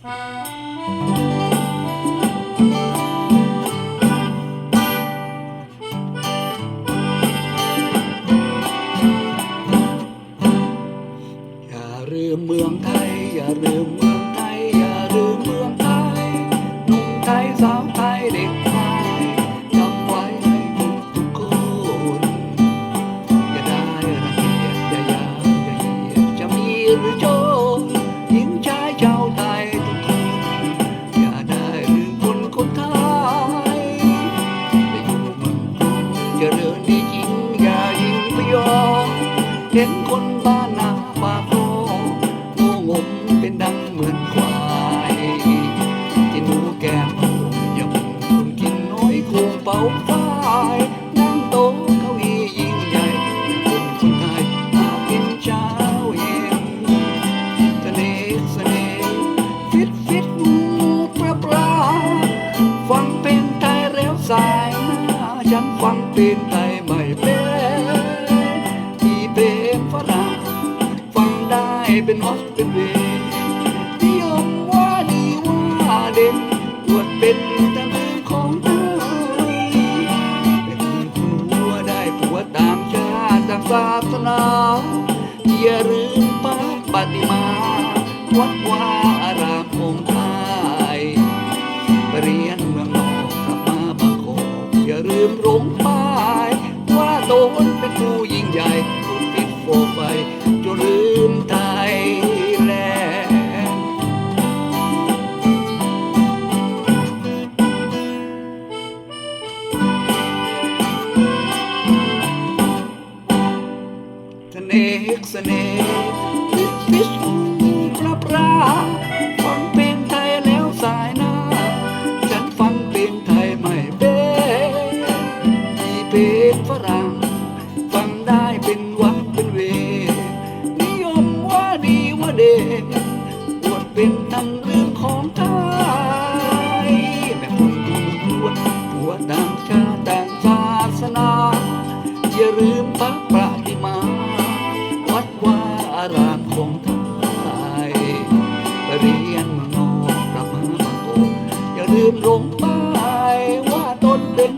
อย่าลืมเมืองไทย อย่าลืมเมืองไทย อย่าลืมเมืองไทยหนุ่มไทยสาวไทยเด็กไทยจำไว้ให้ทุกทุกๆคนอย่าได้รังเกียจอย่าอยาอย่าเหยียดจะมีหรือโจร เห็นคนบ้านนาปากโลโง่งมเป็นดังเหมือนควายกินหมูแก้มย่าพุ่งคุณกินน้อยคงเป่าฝ้ายนั่งโต๊ะเก้าอี้ยิ่งใหญ่อย่าคนคนไทยหากินเช้าเย็นเสน่ห์เสน่ห์ฟิตฟิตมูปลาปลาฟังเป็นไทยแล้วสายหน้าฉันฟังเป็นไทย เป็นวัดเป็นเวนิยมว่าดีว่าเด่นอวดเป็นตะมือของไทยแต่คุณคุณหัวได้ผัวตามชาติตามศาสนาอย่าลืมป้าปฏิมา วัดวาอารามของไทยปเรียนเมืองนอกกลับมาบางโคกอย่าลืมหลงป้ายว่าตนเป็นผู้ยิ่งใหญ่ผู้ฟิตโฟไปจนลืมไท เสเสน่ห์ฟิชฟิชปลาปลาฟังเพลงไทยแล้วสายหน้า ฉันฟังเพลงไทยไม่เป็นที่เพลงฝรั่ง ฟังได้เป็นวักเป็นเว นิยมว่าดีว่าเด่นอวดเป็นทั้งเรื่องของไทยแม่คนดูหัวหัวต่างชาติต่างศาสนา อย่าลืมพระประ เรียนมาองนอกกลับมาบางโกอย่าลืมลงไปว่าตนเป็น